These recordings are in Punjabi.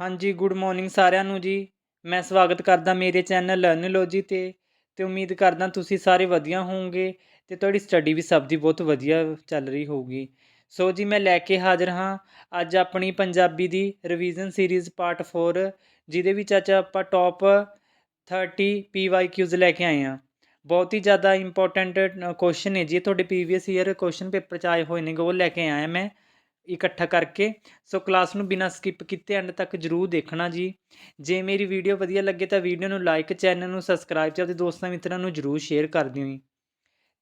ਹਾਂਜੀ ਗੁੱਡ ਮਾਰਨਿੰਗ ਸਾਰਿਆਂ ਨੂੰ ਜੀ। ਮੈਂ ਸਵਾਗਤ ਕਰਦਾ ਮੇਰੇ ਚੈਨਲ ਲਰਨਲੋਜੀ ਤੇ ਤੇ ਉਮੀਦ ਕਰਦਾ ਤੁਸੀਂ ਸਾਰੇ ਵਧੀਆ ਹੋਵੋਗੇ ਤੇ ਤੁਹਾਡੀ ਸਟੱਡੀ ਵੀ ਸਭ ਦੀ ਬਹੁਤ ਵਧੀਆ ਚੱਲ ਰਹੀ ਹੋਊਗੀ। ਸੋ ਜੀ, ਮੈਂ ਲੈ ਕੇ ਹਾਜ਼ਰ ਹਾਂ ਅੱਜ ਆਪਣੀ ਪੰਜਾਬੀ ਦੀ ਰਿਵੀਜ਼ਨ ਸੀਰੀਜ਼ ਪਾਰਟ 4 ਜਿਹਦੇ ਵਿੱਚ ਅੱਜ ਆਪਾਂ ਟੌਪ 30 ਪੀਵਾਈਕਿਊਜ਼ ਲੈ ਕੇ ਆਏ ਹਾਂ। ਬਹੁਤ ਹੀ ਜ਼ਿਆਦਾ ਇੰਪੋਰਟੈਂਟ ਕੁਐਸਚਨ ਨੇ ਜੀ। ਤੁਹਾਡੇ ਪ੍ਰੀਵੀਅਸ ਈਅਰ ਕੁਐਸਚਨ ਪੇਪਰ 'ਚ ਆਏ ਹੋਏ ਨੇ ਉਹ ਲੈ ਕੇ ਆਇਆ ਮੈਂ। ਇਕੱਠਾ ਕਰਕੇ। ਸੋ ਕਲਾਸ ਨੂੰ ਬਿਨਾਂ ਸਕਿਪ ਕੀਤੇ ਐਂਡ ਤੱਕ ਜਰੂਰ ਦੇਖਣਾ ਜੀ। ਜੇ ਮੇਰੀ ਵੀਡੀਓ ਵਧੀਆ ਲੱਗੇ ਤਾਂ ਵੀਡੀਓ ਨੂੰ ਲਾਈਕ ਚੈਨਲ ਨੂੰ ਸਬਸਕ੍ਰਾਈਬ ਤੇ ਆਪਣੇ ਦੋਸਤਾਂ ਮਿੱਤਰਾਂ ਨੂੰ ਜਰੂਰ ਸ਼ੇਅਰ ਕਰ ਦਿਓ ਜੀ।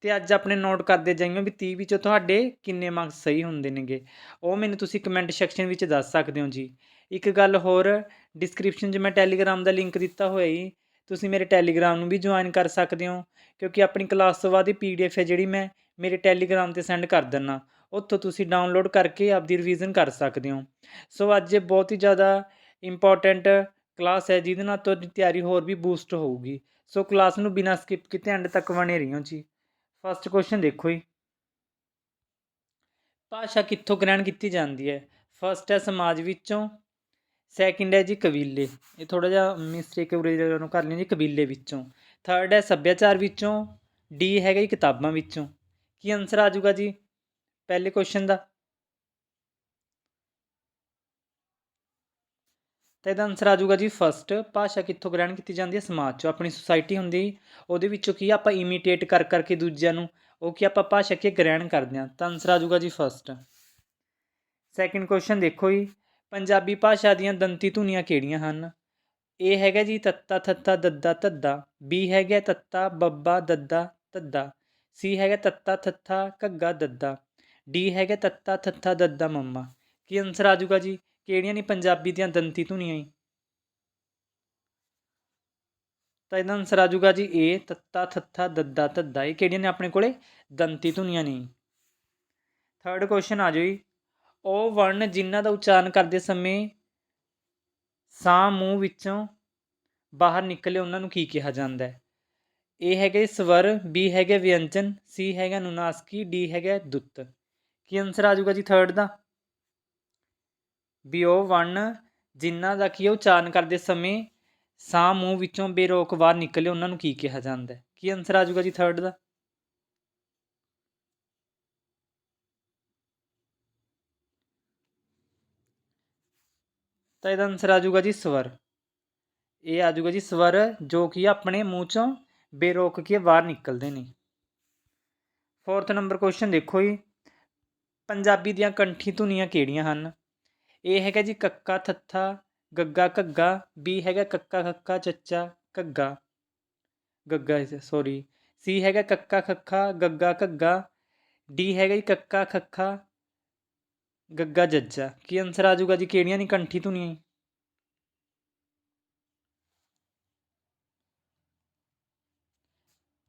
ਤੇ ਅੱਜ ਆਪਣੇ ਨੋਟ ਕਰਦੇ ਜਾਈਓ ਵੀ 30 ਵਿੱਚੋਂ ਤੁਹਾਡੇ ਕਿੰਨੇ ਮਾਰਕਸ ਸਹੀ ਹੁੰਦੇ ਨੇਗੇ। ਉਹ ਮੈਨੂੰ ਤੁਸੀਂ ਕਮੈਂਟ ਸੈਕਸ਼ਨ ਵਿੱਚ ਦੱਸ ਸਕਦੇ ਹੋ ਜੀ। ਇੱਕ ਗੱਲ ਹੋਰ ਡਿਸਕ੍ਰਿਪਸ਼ਨ 'ਚ ਮੈਂ ਟੈਲੀਗ੍ਰਾਮ ਦਾ ਲਿੰਕ ਦਿੱਤਾ ਹੋਇਆ ਜੀ। ਤੁਸੀਂ ਮੇਰੇ ਟੈਲੀਗ੍ਰਾਮ ਨੂੰ ਵੀ ਜੁਆਇਨ ਕਰ ਸਕਦੇ ਹੋ। ਕਿਉਂਕਿ ਆਪਣੀ ਕਲਾਸ ਤੋਂ ਬਾਅਦ ਹੀ ਪੀਡੀਐਫ ਹੈ ਜਿਹੜੀ ਮੈਂ ਮੇਰੇ ਟੈਲੀਗ੍ਰਾਮ ਤੇ ਸੈਂਡ ਕਰ ਦਿੰਨਾ ਉੱਥੋਂ ਤੁਸੀਂ ਡਾਊਨਲੋਡ ਕਰਕੇ ਆਪਦੀ ਰਿਵੀਜ਼ਨ ਕਰ ਸਕਦੇ ਹੋ। ਸੋ ਅੱਜ ਇਹ ਬਹੁਤ ਹੀ ਜ਼ਿਆਦਾ ਇੰਪੋਰਟੈਂਟ ਕਲਾਸ ਹੈ, ਜਿਹਦੇ ਨਾਲ ਤੁਹਾਡੀ ਤਿਆਰੀ ਹੋਰ ਵੀ ਬੂਸਟ ਹੋਊਗੀ। ਸੋ ਕਲਾਸ ਨੂੰ ਬਿਨਾਂ ਸਕਿਪ ਕੀਤੇ ਐਂਡ ਤੱਕ ਬਣੇ ਰਹੀਓ ਜੀ। ਫਸਟ ਕੁਐਸਚਨ ਦੇਖੋ ਜੀ। ਭਾਸ਼ਾ ਕਿੱਥੋਂ ਗ੍ਰਹਿਣ ਕੀਤੀ ਜਾਂਦੀ ਹੈ? ਫਸਟ ਹੈ ਸਮਾਜ ਵਿੱਚੋਂ ਸੈਕਿੰਡ ਹੈ ਜੀ ਕਬੀਲੇ। ਇਹ ਥੋੜਾ ਜਿਹਾ ਮਿਸਟੇਕ ਉਰੇ ਨੂੰ ਕਰ ਲਈ ਜੀ, ਕਬੀਲੇ ਵਿੱਚੋਂ। ਥਰਡ ਹੈ ਸੱਭਿਆਚਾਰ ਵਿੱਚੋਂ ਡੀ ਹੈਗਾ ਜੀ ਕਿਤਾਬਾਂ ਵਿੱਚੋਂ। ਕੀ ਆਨਸਰ ਆ ਜਾਊਗਾ ਜੀ? ਪਹਿਲੇ ਕੁਐਸਚਨ ਦਾ। ਤਾਂ ਇਹਦਾ ਆਨਸਰ ਆ ਜਾਊਗਾ ਜੀ ਫਸਟ ਭਾਸ਼ਾ ਕਿੱਥੋਂ ਗ੍ਰਹਿਣ ਕੀਤੀ ਜਾਂਦੀ ਹੈ? ਸਮਾਜ ਚੋਂ। ਆਪਣੀ ਸੁਸਾਇਟੀ ਹੁੰਦੀ ਉਹਦੇ ਵਿੱਚੋਂ ਕੀ ਆਪਾਂ ਇਮੀਟੇਟ ਕਰ ਕਰਕੇ ਦੂਜਿਆਂ ਨੂੰ, ਉਹ ਕੀ ਆਪਾਂ ਭਾਸ਼ਾ ਕੀ ਗ੍ਰਹਿਣ ਕਰਦੇ ਹਾਂ। ਤਾਂ ਆਨਸਰ ਆ ਜਾਊਗਾ ਜੀ ਫਸਟ ਸੈਕਿੰਡ ਕੁਐਸਚਨ ਦੇਖੋ ਜੀ। ਪੰਜਾਬੀ ਭਾਸ਼ਾ ਦੀਆਂ ਦੰਤੀ ਧੁਨੀਆਂ ਕਿਹੜੀਆਂ ਹਨ? ਇਹ ਹੈਗਾ ਜੀ ਤੱਤਾ, ਥੱਤਾ, ਦੱਦਾ, ਧੱਦਾ। ਬੀ ਹੈਗਾ ਤੱਤਾ, ਬੱਬਾ, ਦੱਦਾ, ਧੱਦਾ। ਸੀ ਹੈਗਾ ਤੱਤਾ ਥੱਥਾ ਘੱਗਾ, ਦੱਦਾ। ਡੀ ਹੈਗਾ ਤੱਤਾ ਥੱਥਾ ਦੱਦਾ ਮੰਮਾ। ਕੀ ਆਨਸਰ ਆ ਜਾਊਗਾ ਜੀ? ਕਿਹੜੀਆਂ ਨੇ ਪੰਜਾਬੀ ਦੀਆਂ ਦੰਤੀ ਧੁਨੀਆਂ ਜੀ ਤਾਂ ਇਹਦਾ ਆਨਸਰ ਆ ਜਾਊਗਾ ਜੀ ਏ ਤੱਤਾ ਥੱਥਾ ਦੱਦਾ ਧੱਦਾ ਇਹ ਕਿਹੜੀਆਂ ਨੇ ਆਪਣੇ ਕੋਲੇ? ਦੰਤੀ ਧੁਨੀਆਂ ਨੇ। ਥਰਡ ਕੁਐਸਚਨ ਆ ਜਾਊ ਜੀ। ਉਹ ਵਰਣ ਜਿਨ੍ਹਾਂ ਦਾ ਉਚਾਰਨ ਕਰਦੇ ਸਮੇਂ ਸਾਹ ਮੂੰਹ ਵਿੱਚੋਂ ਬਾਹਰ ਨਿਕਲੇ ਉਹਨਾਂ ਨੂੰ ਕੀ ਕਿਹਾ ਜਾਂਦਾ ਹੈ? ਏ ਹੈਗੇ ਸਵਰ ਬੀ ਹੈਗੇ ਵਿਅੰਜਨ ਸੀ ਹੈਗਾ ਨੁਨਾਸਕੀ ਡੀ ਹੈਗਾ ਦੁੱਤ। ਕੀ ਆਨਸਰ ਆ ਜਾਊਗਾ ਜੀ ਥਰਡ ਦਾ? ਵੀ ਉਹ ਵਰਣ ਜਿਨ੍ਹਾਂ ਦਾ ਕੀ ਉਚਾਰਨ ਕਰਦੇ ਸਮੇਂ ਸਾਹ ਮੂੰਹ ਵਿੱਚੋਂ ਬੇਰੋਕ ਬਾਹਰ ਨਿਕਲੇ, ਉਹਨਾਂ ਨੂੰ ਕੀ ਕਿਹਾ ਜਾਂਦਾ ਹੈ? ਕੀ ਆਨਸਰ ਆ ਜਾਊਗਾ ਜੀ ਥਰਡ ਦਾ? ਤਾਂ ਇਹਦਾ ਆਨਸਰ ਆ ਜਾਊਗਾ ਜੀ ਸਵਰ। ਇਹ ਆ ਜਾਊਗਾ ਜੀ ਸਵਰ, ਜੋ ਕਿ ਆਪਣੇ ਮੂੰਹ ਚੋਂ ਬੇਰੋਕ ਕੇ ਬਾਹਰ ਨਿਕਲਦੇ ਨੇ। ਫੋਰਥ ਨੰਬਰ ਕੁਐਸਚਨ ਦੇਖੋ ਜੀ। ਪੰਜਾਬੀ ਦੀਆਂ ਕੰਠੀ ਧੁਨੀਆਂ ਕਿਹੜੀਆਂ ਹਨ? ਇਹ ਹੈਗਾ ਜੀ ਕੱਕਾ, ਥੱਥਾ, ਗੱਗਾ, ਘੱਗਾ। ਬੀ ਹੈਗਾ ਕੱਕਾ ਖੱਕਾ ਚੱਚਾ, ਘੱਗਾ। ਗੱਗਾ ਸੌਰੀ ਸੀ ਹੈਗਾ ਕੱਕਾ, ਖੱਖਾ, ਗੱਗਾ, ਘੱਗਾ। ਡੀ ਹੈਗਾ ਜੀ ਕੱਕਾ, ਖੱਖਾ, ਗੱਗਾ, ਜੱਜਾ। ਕੀ ਆਨਸਰ ਆ ਜਾਊਗਾ ਜੀ ਕਿਹੜੀਆਂ ਨੇ ਕੰਠੀ ਧੁਨੀਆਂ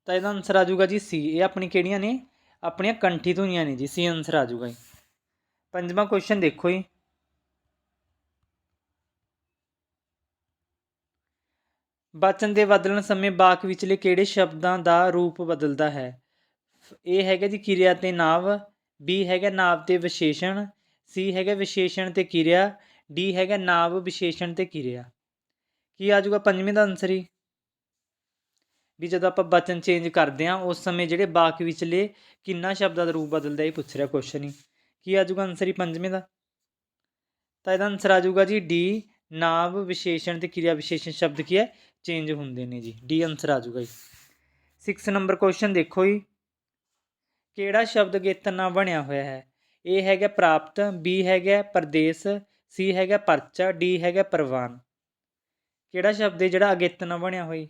ਤਾਂ ਇਹਦਾ ਆਨਸਰ ਆ ਜਾਊਗਾ ਜੀ ਸੀ ਇਹ ਆਪਣੀ ਕਿਹੜੀਆਂ ਨੇ? ਆਪਣੀਆਂ ਕੰਠੀ ਧੁਨੀਆਂ ਨੇ ਜੀ, ਸੀ ਆਨਸਰ ਆ ਜਾਊਗਾ ਜੀ। ਪੰਜਵਾਂ ਕੁਐਸਚਨ ਦੇਖੋ ਜੀ। ਬਚਨ ਦੇ ਬਦਲਣ ਸਮੇਂ ਬਾਕ ਵਿਚਲੇ ਕਿਹੜੇ ਸ਼ਬਦਾਂ ਦਾ ਰੂਪ ਬਦਲਦਾ ਹੈ? ਇਹ ਹੈਗਾ ਜੀ ਕਿਰਿਆ ਤੇ ਨਾਵ ਬੀ ਹੈਗਾ ਨਾਵ ਤੇ ਵਿਸ਼ੇਸ਼ਣ ਸੀ ਹੈਗਾ ਵਿਸ਼ੇਸ਼ਣ ਤੇ ਕਿਰਿਆ ਡੀ ਹੈਗਾ ਨਾਵ, ਵਿਸ਼ੇਸ਼ਣ ਤੇ ਕਿਰਿਆ। ਕੀ ਆ ਜਾਊਗਾ ਪੰਜਵੇਂ ਦਾ ਆਨਸਰ ਹੀ ਵੀ ਜਦੋਂ ਆਪਾਂ ਬਚਨ ਚੇਂਜ ਕਰਦੇ ਆ ਉਸ ਸਮੇਂ ਜਿਹੜੇ ਬਾਕ ਵਿਚਲੇ ਕਿੰਨਾ ਸ਼ਬਦਾਂ ਦਾ ਰੂਪ ਬਦਲਦਾ ਇਹ ਪੁੱਛ ਰਿਹਾ ਕੁਐਸਚਨ ਹੀ ਕੀ ਆ ਜਾਊਗਾ ਆਨਸਰ ਹੀ ਪੰਜਵੇਂ ਦਾ? ਤਾਂ ਇਹਦਾ ਆਨਸਰ ਆ ਜਾਊਗਾ ਜੀ ਡੀ ਨਾਵ ਵਿਸ਼ੇਸ਼ਣ ਤੇ ਕਿਰਿਆ ਵਿਸ਼ੇਸ਼ਣ ਸ਼ਬਦ ਕੀ ਹੈ? ਚੇਂਜ ਹੁੰਦੇ ਨੇ ਜੀ। ਡੀ ਆਨਸਰ ਆ ਜਾਊਗਾ ਜੀ। 6 ਨੰਬਰ ਕੁਐਸਚਨ ਦੇਖੋ ਜੀ। ਕਿਹੜਾ ਸ਼ਬਦ ਗੇਤਨ ਨਾਲ ਬਣਿਆ ਹੋਇਆ ਹੈ? ਇਹ ਹੈਗਾ ਪ੍ਰਾਪਤ ਬੀ ਹੈਗਾ ਪਰਦੇਸ ਸੀ ਹੈਗਾ ਪਰਚਾ ਡੀ ਹੈਗਾ ਪ੍ਰਵਾਨ। ਕਿਹੜਾ ਸ਼ਬਦ ਹੈ ਜਿਹੜਾ ਅਗੇਤਨ ਨਾਲ ਬਣਿਆ ਹੋਈ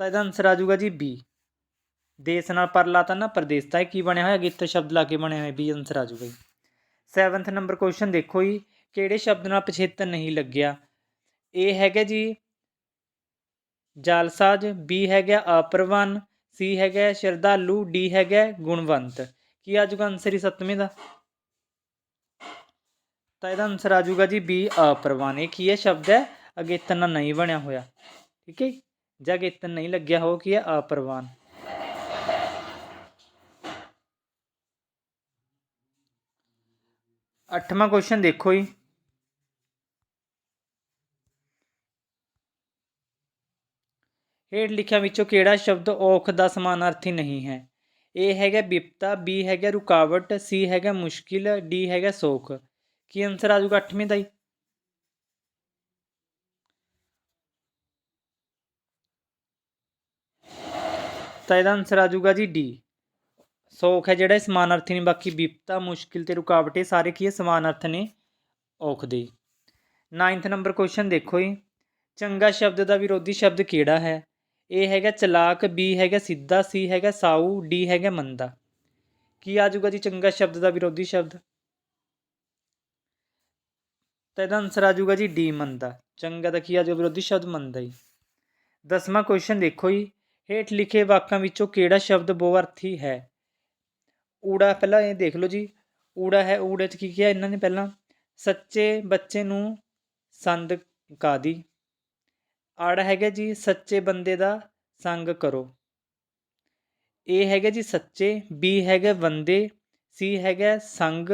ਤਾਂ ਇਹਦਾ ਆਨਸਰ ਆ ਜਾਊਗਾ ਜੀ ਬੀ ਦੇਸ ਨਾਲ ਪਰਲਾ ਤਾਂ ਨਾ ਪ੍ਰਦੇਸ ਤਾਂ ਇਹ ਕੀ ਬਣਿਆ ਹੋਇਆ? ਅਗੇਤਨ ਸ਼ਬਦ ਲਾ ਕੇ ਬਣਿਆ ਹੋਇਆ ਬੀ ਆਨਸਰ ਆ ਜਾਊਗਾ ਜੀ। 7th ਨੰਬਰ ਕੁਐਸਚਨ ਦੇਖੋ ਜੀ, ਕਿਹੜੇ ਸ਼ਬਦ ਨਾਲ ਪਛੇਤਨ ਨਹੀਂ ਲੱਗਿਆ? ਇਹ ਹੈਗਾ ਜੀ ਜਾਲਸਾਜ ਬੀ ਹੈਗਾ ਅਪਰਵਾਨ ਸੀ ਹੈਗਾ ਸ਼ਰਧਾਲੂ ਡੀ ਹੈਗਾ ਗੁਣਵੰਤ। ਕੀ ਆ ਜਾਊਗਾ ਆਨਸਰ ਹੀ ਸੱਤਵੇਂ ਦਾ? ਤਾਂ ਇਹਦਾ ਆਨਸਰ ਆ ਜਾਊਗਾ ਜੀ ਬੀ ਅਪਰਵਾਨ। ਇਹ ਕੀ ਹੈ? ਸ਼ਬਦ ਹੈ ਅਗੇਤਨ ਨਾਲ ਨਹੀਂ ਬਣਿਆ ਹੋਇਆ। ਠੀਕ ਹੈ जग ਨਹੀਂ ਲੱਗਿਆ ਹੋ ਕੀ ਹੈ ਅਪ੍ਰਵਾਨ। ਅੱਠਵਾਂ क्वेश्चन ਦੇਖੋ ਜੀ। ਹੇਠ ਲਿਖਿਆ ਵਿੱਚੋਂ ਕਿਹੜਾ ਸ਼ਬਦ ਔਖ ਦਾ ਸਮਾਨਾਰਥੀ ਨਹੀਂ ਹੈ? ਏ ਹੈਗਾ ਵਿਪਤਾ ਬੀ ਹੈਗਾ ਰੁਕਾਵਟ ਸੀ ਹੈਗਾ ਮੁਸ਼ਕਿਲ ਡੀ ਹੈਗਾ ਸੋਖ। ਕੀ ਆਨਸਰ ਆ ਜਾਊਗਾ 8ਵੇਂ ਦਾ ਹੀ ਤਾਂ ਇਹਦਾ ਆਨਸਰ ਆ ਜਾਊਗਾ ਜੀ ਡੀ ਸੌਖ ਹੈ ਜਿਹੜਾ ਇਹ ਸਮਾਨਾਰਥੀ ਨੇ ਬਾਕੀ ਬਿਪਤਾ, ਮੁਸ਼ਕਿਲ ਤੇ ਰੁਕਾਵਟ, ਇਹ ਸਾਰੇ ਕੀ ਹੈ? ਸਮਾਨਾਰਥ ਨੇ ਔਖ ਦੇ। 9th ਨੰਬਰ ਕੁਐਸਚਨ ਦੇਖੋ ਜੀ। ਚੰਗਾ ਸ਼ਬਦ ਦਾ ਵਿਰੋਧੀ ਸ਼ਬਦ ਕਿਹੜਾ ਹੈ? ਏ ਹੈਗਾ ਚਲਾਕ ਬੀ ਹੈਗਾ ਸਿੱਧਾ ਸੀ ਹੈਗਾ ਸਾਊ ਡੀ ਹੈਗਾ ਮੰਦਾ। ਕੀ ਆ ਜਾਊਗਾ ਜੀ ਚੰਗਾ ਸ਼ਬਦ ਦਾ ਵਿਰੋਧੀ ਸ਼ਬਦ? ਤਾਂ ਇਹਦਾ ਆਨਸਰ ਆ ਜਾਊਗਾ ਜੀ ਡੀ ਮੰਦਾ। ਚੰਗਾ ਦਾ ਕੀ ਆ ਜਾਊਗਾ ਵਿਰੋਧੀ ਸ਼ਬਦ ਮੰਦਾ ਹੀ। ਦਸਵਾਂ ਕੁਐਸਚਨ ਦੇਖੋ ਜੀ। ਹੇਠ ਲਿਖੇ ਵਾਕਾਂ ਵਿੱਚੋਂ ਕਿਹੜਾ ਸ਼ਬਦ ਬਹੁਅਰਥੀ ਹੈ? ਊੜਾ ਪਹਿਲਾਂ ਇਹ ਦੇਖ ਲਓ ਜੀ। ਊੜਾ ਹੈ, ਊੜੇ 'ਚ ਕੀ ਕਿਹਾ ਇਹਨਾਂ ਨੇ ਪਹਿਲਾਂ? ਸੱਚੇ ਬੱਚੇ ਨੂੰ ਸੰਦ ਕਾਦੀ ਆੜਾ ਹੈਗਾ ਜੀ, ਸੱਚੇ ਬੰਦੇ ਦਾ ਸੰਗ ਕਰੋ। ਇਹ ਹੈਗਾ ਜੀ, ਸੱਚੇ। ਬੀ ਹੈਗਾ, ਬੰਦੇ। ਸੀ ਹੈਗਾ, ਸੰਗ।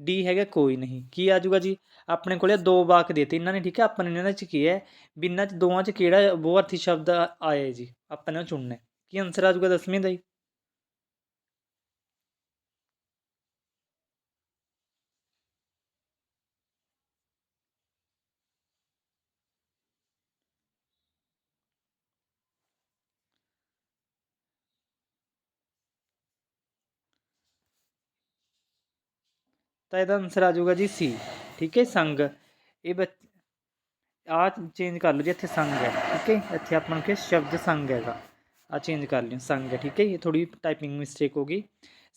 ਡੀ ਹੈਗਾ ਕੋਈ ਨਹੀਂ। ਕੀ ਆ ਜਾਊਗਾ ਜੀ? ਆਪਣੇ ਕੋਲੇ ਦੋ ਵਾਕ ਦੇਤੇ। ਇਹਨਾਂ ਨੇ, ਠੀਕ ਹੈ? ਆਪਾਂ ਨੇ ਇਹਨਾਂ 'ਚ ਕੀ ਹੈ? ਬਿਨਾਂ ਚ ਦੋਵਾਂ 'ਚ ਕਿਹੜਾ ਬਹੁਅਰਥੀ ਸ਼ਬਦ ਆਇਆ ਜੀ? ਆਪਾਂ ਨੇ ਉਹ ਚੁਣਨਾ। ਕੀ ਆਨਸਰ ਆ ਜਾਊਗਾ ਦਸਵੀਂ ਦਾ ਜੀ? ਤਾਂ ਇਹਦਾ ਆਨਸਰ ਆ ਜਾਊਗਾ ਜੀ ਸੀ ਠੀਕ ਹੈ ਸੰਗ। ਇਹ ਬੱਚ ਆ ਚੇਂਜ ਕਰ ਲਓ ਜੀ ਇੱਥੇ ਸੰਗ ਹੈ ਠੀਕ ਹੈ ਇੱਥੇ ਆਪਾਂ ਨੂੰ ਕਿ ਸ਼ਬਦ ਸੰਗ ਹੈਗਾ। ਆ ਚੇਂਜ ਕਰ ਲਿਓ ਸੰਗ ਹੈ ਠੀਕ ਹੈ ਇਹ ਥੋੜੀ ਟਾਈਪਿੰਗ ਮਿਸਟੇਕ ਹੋ ਗਈ।